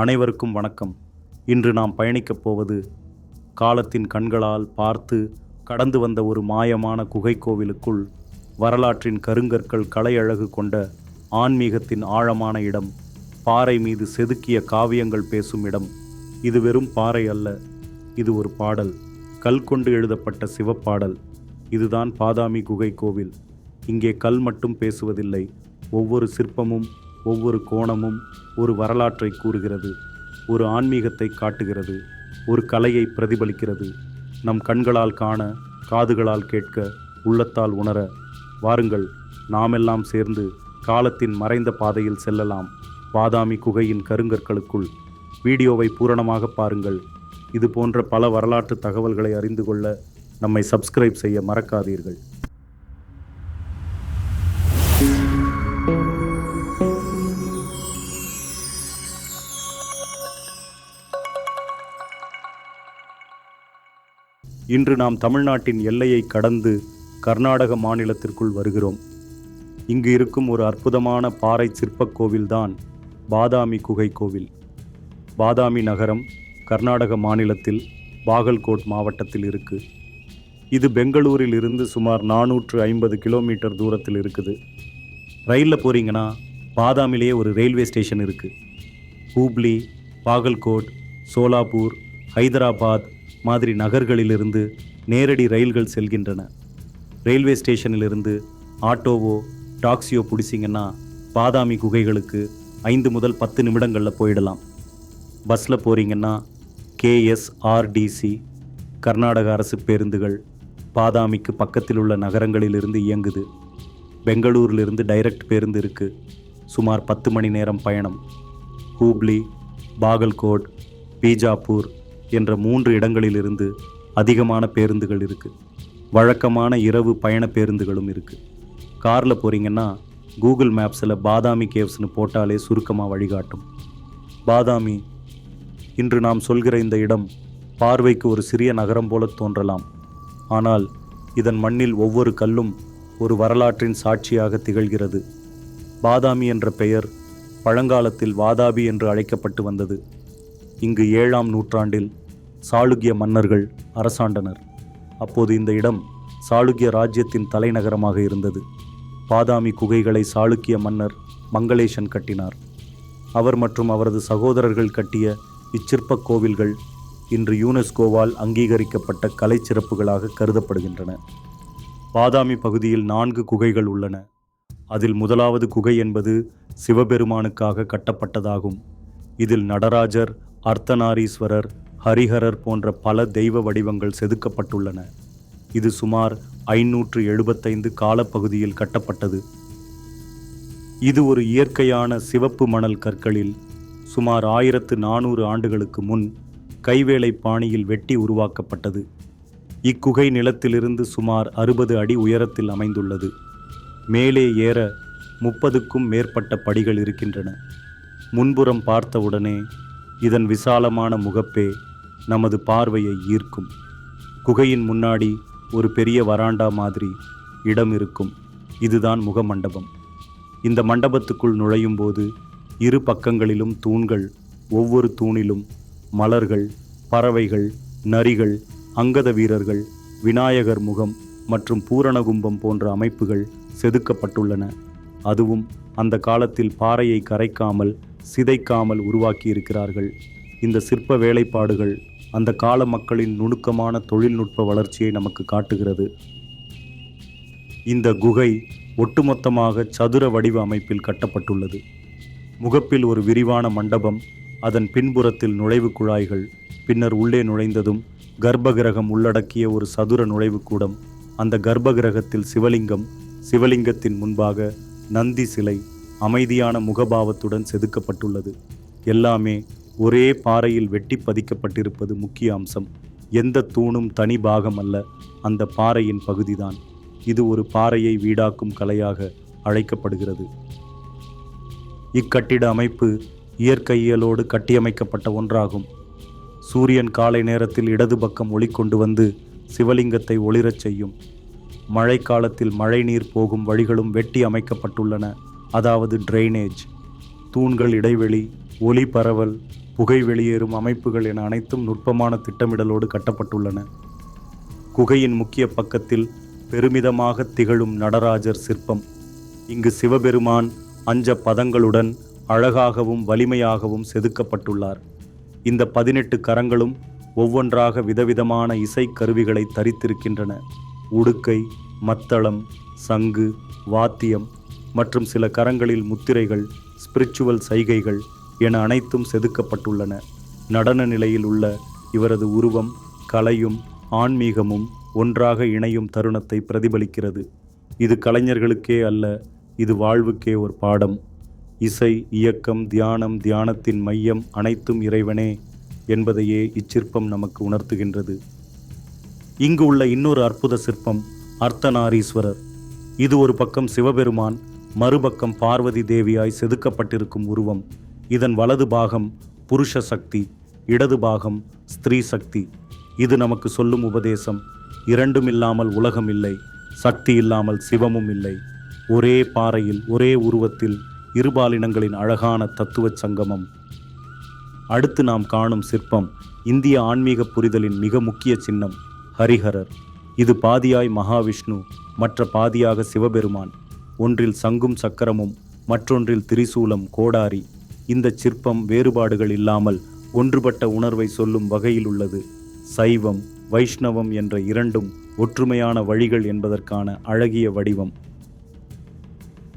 அனைவருக்கும் வணக்கம். இன்று நாம் பயணிக்கப் போவது காலத்தின் கண்களால் பார்த்து கடந்து வந்த ஒரு மாயமான குகை கோவிலுக்குள் வரலாற்றின் கருங்கற்கள் கலையழகு கொண்ட ஆன்மீகத்தின் ஆழமான இடம் பாறை மீது செதுக்கிய காவியங்கள் பேசும் இடம். இது வெறும் பாறை அல்ல இது ஒரு பாடல். கல் கொண்டு எழுதப்பட்ட சிவப்பாடல். இதுதான் பாதாமி குகை கோவில் இங்கே கல் மட்டும் பேசுவதில்லை ஒவ்வொரு சிற்பமும் ஒவ்வொரு கோணமும் ஒரு வரலாற்றை கூறுகிறது ஒரு ஆன்மீகத்தை காட்டுகிறது ஒரு கலையை பிரதிபலிக்கிறது. நம் கண்களால் காண காதுகளால் கேட்க உள்ளத்தால் உணர. வாருங்கள் நாமெல்லாம் சேர்ந்து காலத்தின் மறைந்த பாதையில் செல்லலாம். பாதாமி குகையின் கருங்கற்களுக்குள். வீடியோவை பூரணமாக பாருங்கள். இது போன்ற பல வரலாற்று தகவல்களை அறிந்து கொள்ள நம்மை சப்ஸ்கிரைப் செய்ய மறக்காதீர்கள். இன்று நாம் தமிழ்நாட்டின் எல்லையை கடந்து கர்நாடக மாநிலத்திற்குள் வருகிறோம். இங்கு இருக்கும் ஒரு அற்புதமான பாறை சிற்பக் கோவில்தான் பாதாமி குகை கோவில். பாதாமி நகரம் கர்நாடக மாநிலத்தில் பாகல்கோட் மாவட்டத்தில் இருக்கு. இது பெங்களூரில் இருந்து சுமார் நானூற்று ஐம்பது கிலோமீட்டர் தூரத்தில் இருக்குது. ரயிலில் போகிறீங்கன்னா பாதாமிலேயே ஒரு ரயில்வே ஸ்டேஷன் இருக்குது ஹூப்ளி பாகல்கோட் சோலாப்பூர் ஹைதராபாத் மாதிரி நகர்களிலிருந்து நேரடி ரயில்கள் செல்கின்றன. ரயில்வே ஸ்டேஷனிலிருந்து ஆட்டோவோ டாக்ஸியோ பிடிச்சிங்கன்னா பாதாமி குகைகளுக்கு ஐந்து முதல் பத்து நிமிடங்களில் போயிடலாம். பஸ்ஸில் போகிறீங்கன்னா கேஎஸ்ஆர்டிசி கர்நாடக அரசு பேருந்துகள் பாதாமிக்கு பக்கத்தில் உள்ள நகரங்களிலிருந்து இயங்குது. பெங்களூரிலிருந்து டைரக்ட் பேருந்து இருக்குது சுமார் பத்து மணி நேரம் பயணம். ஹூப்ளி பாகல்கோட் பீஜாப்பூர் என்ற மூன்று இடங்களிலிருந்து அதிகமான பேருந்துகள் இருக்குது வழக்கமான இரவு பயண பேருந்துகளும் இருக்குது காரில் போகிறீங்கன்னா கூகுள் மேப்ஸில் பாதாமி கேவ்ஸ்னு போட்டாலே சுருக்கமாக வழிகாட்டும். பாதாமி இன்று நாம் சொல்கிற இந்த இடம் பார்வைக்கு ஒரு சிறிய நகரம் போல தோன்றலாம். ஆனால் இதன் மண்ணில் ஒவ்வொரு கல்லும் ஒரு வரலாற்றின் சாட்சியாக திகழ்கிறது. பாதாமி என்ற பெயர் பழங்காலத்தில் வாதாபி என்று அழைக்கப்பட்டு வந்தது. இங்கு ஏழாம் நூற்றாண்டில் சாளுக்கிய மன்னர்கள் அரசாண்டனர். அப்போது இந்த இடம் சாளுக்கிய ராஜ்யத்தின் தலைநகரமாக இருந்தது. பாதாமி குகைகளை சாளுக்கிய மன்னர் மங்களேஷன் கட்டினார். அவர் மற்றும் அவரது சகோதரர்கள் கட்டிய இச்சிற்பக் கோவில்கள் இன்று யுனெஸ்கோவால் அங்கீகரிக்கப்பட்ட கலைச் சிறப்புகளாக கருதப்படுகின்றன. பாதாமி பகுதியில் நான்கு குகைகள் உள்ளன. அதில் முதலாவது குகை என்பது சிவபெருமானுக்காக கட்டப்பட்டதாகும். இதில் நடராஜர் அர்த்தநாரீஸ்வரர் ஹரிஹரர் போன்ற பல தெய்வ வடிவங்கள் செதுக்கப்பட்டுள்ளன. இது சுமார் ஐநூற்று எழுபத்தைந்து காலப்பகுதியில் கட்டப்பட்டது. இது ஒரு இயற்கையான சிவப்பு மணல் கற்களில் சுமார் ஆயிரத்து நானூறு ஆண்டுகளுக்கு முன் கைவேலை பாணியில் வெட்டி உருவாக்கப்பட்டது. இக்குகை நிலத்திலிருந்து சுமார் அறுபது அடி உயரத்தில் அமைந்துள்ளது. மேலே ஏற முப்பதுக்கும் மேற்பட்ட படிகள் இருக்கின்றன. முன்புறம் பார்த்தவுடனே இதன் விசாலமான முகப்பே நமது பார்வையை ஈர்க்கும். குகையின் முன்னாடி ஒரு பெரிய வராண்டா மாதிரி இடம் இருக்கும். இதுதான் முகமண்டபம். இந்த மண்டபத்துக்குள் நுழையும் போது இரு பக்கங்களிலும் தூண்கள் ஒவ்வொரு தூணிலும் மலர்கள் பறவைகள் நரிகள் அங்கத வீரர்கள் விநாயகர் முகம் மற்றும் பூரணகும்பம் போன்ற அமைப்புகள் செதுக்கப்பட்டுள்ளன. அதுவும் அந்த காலத்தில் பாறையை கரைக்காமல் சிதைக்காமல் உருவாக்கியிருக்கிறார்கள். இந்த சிற்ப வேலைப்பாடுகள் அந்த கால மக்களின் நுணுக்கமான தொழில்நுட்ப வளர்ச்சியை நமக்கு காட்டுகிறது. இந்த குகை ஒட்டுமொத்தமாக சதுர வடிவ அமைப்பில் கட்டப்பட்டுள்ளது. முகப்பில் ஒரு விரிவான மண்டபம் அதன் பின்புறத்தில் நுழைவு குழாய்கள் பின்னர் உள்ளே நுழைந்ததும் கர்ப்பகிரகம் உள்ளடக்கிய ஒரு சதுர நுழைவுக்கூடம் அந்த கர்ப்பகிரகத்தில் சிவலிங்கம் சிவலிங்கத்தின் முன்பாக நந்தி சிலை அமைதியான முகபாவத்துடன் செதுக்கப்பட்டுள்ளது. எல்லாமே ஒரே பாறையில் வெட்டி பதிக்கப்பட்டிருப்பது முக்கிய அம்சம். எந்த தூணும் தனி பாகம் அல்ல அந்த பாறையின் பகுதிதான். இது ஒரு பாறையை வீடாக்கும் கலையாக அழைக்கப்படுகிறது. இக்கட்டிட அமைப்பு இயற்கையியலோடு கட்டியமைக்கப்பட்ட ஒன்றாகும். சூரியன் காலை நேரத்தில் இடது பக்கம் ஒளி கொண்டு வந்து சிவலிங்கத்தை ஒளிரச் செய்யும். மழைக்காலத்தில் மழைநீர் போகும் வழிகளும் வெட்டி அமைக்கப்பட்டுள்ளன. அதாவது ட்ரைனேஜ் தூண்கள் இடைவெளி ஒளி பரவல் புகை வெளியேறும் அமைப்புகள் என அனைத்தும் நுட்பமான திட்டமிடலோடு கட்டப்பட்டுள்ளன. குகையின் முக்கிய பக்கத்தில் பெருமிதமாக திகழும் நடராஜர் சிற்பம். இங்கு சிவபெருமான் அஞ்ச பதங்களுடன் அழகாகவும் வலிமையாகவும் செதுக்கப்பட்டுள்ளார். இந்த பதினெட்டு கரங்களும் ஒவ்வொன்றாக விதவிதமான இசைக்கருவிகளை தரித்திருக்கின்றன. உடுக்கை மத்தளம் சங்கு வாத்தியம் மற்றும் சில கரங்களில் முத்திரைகள் ஸ்பிரிச்சுவல் சைகைகள் என அனைத்தும் செதுக்கப்பட்டுள்ளன. நடன நிலையில் உள்ள இவரது உருவம் கலையும் ஆன்மீகமும் ஒன்றாக இணையும் தருணத்தை பிரதிபலிக்கிறது. இது கலைஞர்களுக்கே அல்ல இது வாழ்வுக்கே ஒரு பாடம். இசை இயக்கம் தியானம் தியானத்தின் மையம் அனைத்தும் இறைவனே என்பதையே இச்சிற்பம் நமக்கு உணர்த்துகின்றது. இங்கு உள்ள இன்னொரு அற்புத சிற்பம் அர்த்தநாரீஸ்வரர். இது ஒரு பக்கம் சிவபெருமான் மறுபக்கம் பார்வதி தேவியாய் செதுக்கப்பட்டிருக்கும் உருவம். இதன் வலது பாகம் புருஷ சக்தி இடது பாகம் ஸ்திரீ சக்தி. இது நமக்கு சொல்லும் உபதேசம். இரண்டும் இல்லாமல் உலகம் இல்லை சக்தி இல்லாமல் சிவமும் இல்லை. ஒரே பாறையில் ஒரே உருவத்தில் இருபாலினங்களின் அழகான தத்துவச் சங்கமம். அடுத்து நாம் காணும் சிற்பம் இந்திய ஆன்மீக புரிதலின் மிக முக்கிய சின்னம் ஹரிஹரர். இது பாதியாய் மகாவிஷ்ணு மற்ற பாதியாக சிவபெருமான். ஒன்றில் சங்கும் சக்கரமும் மற்றொன்றில் திரிசூலம் கோடாரி. இந்த சிற்பம் வேறுபாடுகள் இல்லாமல் ஒன்றுபட்ட உணர்வை சொல்லும் வகையில் உள்ளது. சைவம் வைஷ்ணவம் என்ற இரண்டும் ஒற்றுமையான வழிகள் என்பதற்கான அழகிய வடிவம்.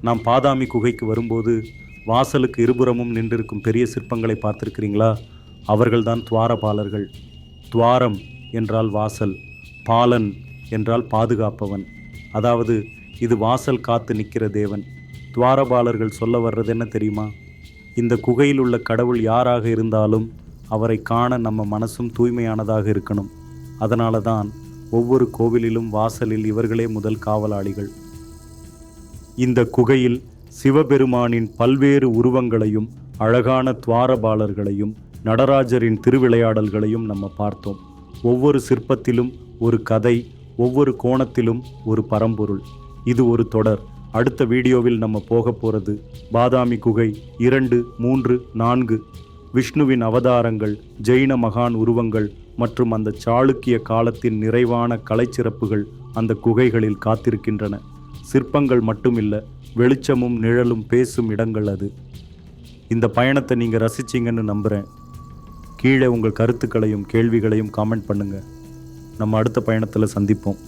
நாம் பாதாமி குகைக்கு வரும்போது வாசலுக்கு இருபுறமும் நின்றிருக்கும் பெரிய சிற்பங்களை பார்த்திருக்கிறீங்களா? அவர்கள்தான் துவாரபாலர்கள். துவாரம் என்றால் வாசல் பாலன் என்றால் பாதுகாப்பவன். அதாவது இது வாசல் காத்து நிற்கிற தேவன். துவாரபாலர்கள் சொல்ல வர்றது என்ன தெரியுமா? இந்த குகையில் உள்ள கடவுள் யாராக இருந்தாலும் அவரை காண நம்ம மனசும் தூய்மையானதாக இருக்கணும். அதனால தான் ஒவ்வொரு கோவிலிலும் வாசலில் இவர்களே முதல் காவலாளிகள். இந்த குகையில் சிவபெருமானின் பல்வேறு உருவங்களையும் அழகான துவாரபாலர்களையும் நடராஜரின் திருவிளையாடல்களையும் நம்ம பார்த்தோம். ஒவ்வொரு சிற்பத்திலும் ஒரு கதை ஒவ்வொரு கோணத்திலும் ஒரு பரம்பொருள். இது ஒரு தொடர். அடுத்த வீடியோவில் நம்ம போக போகிறது பாதாமி குகை இரண்டு மூன்று நான்கு. விஷ்ணுவின் அவதாரங்கள் ஜெயின மகான் உருவங்கள் மற்றும் அந்த சாளுக்கிய காலத்தின் நிறைவான கலைச்சிறப்புகள் அந்த குகைகளில் காத்திருக்கின்றன. சிற்பங்கள் மட்டுமில்ல வெளிச்சமும் நிழலும் பேசும் இடங்கள் அது. இந்த பயணத்தை நீங்கள் ரசிச்சிங்கன்னு நம்புகிறேன் கீழே உங்கள் கருத்துக்களையும் கேள்விகளையும் காமெண்ட் பண்ணுங்கள் நம்ம அடுத்த பயணத்தில் சந்திப்போம்.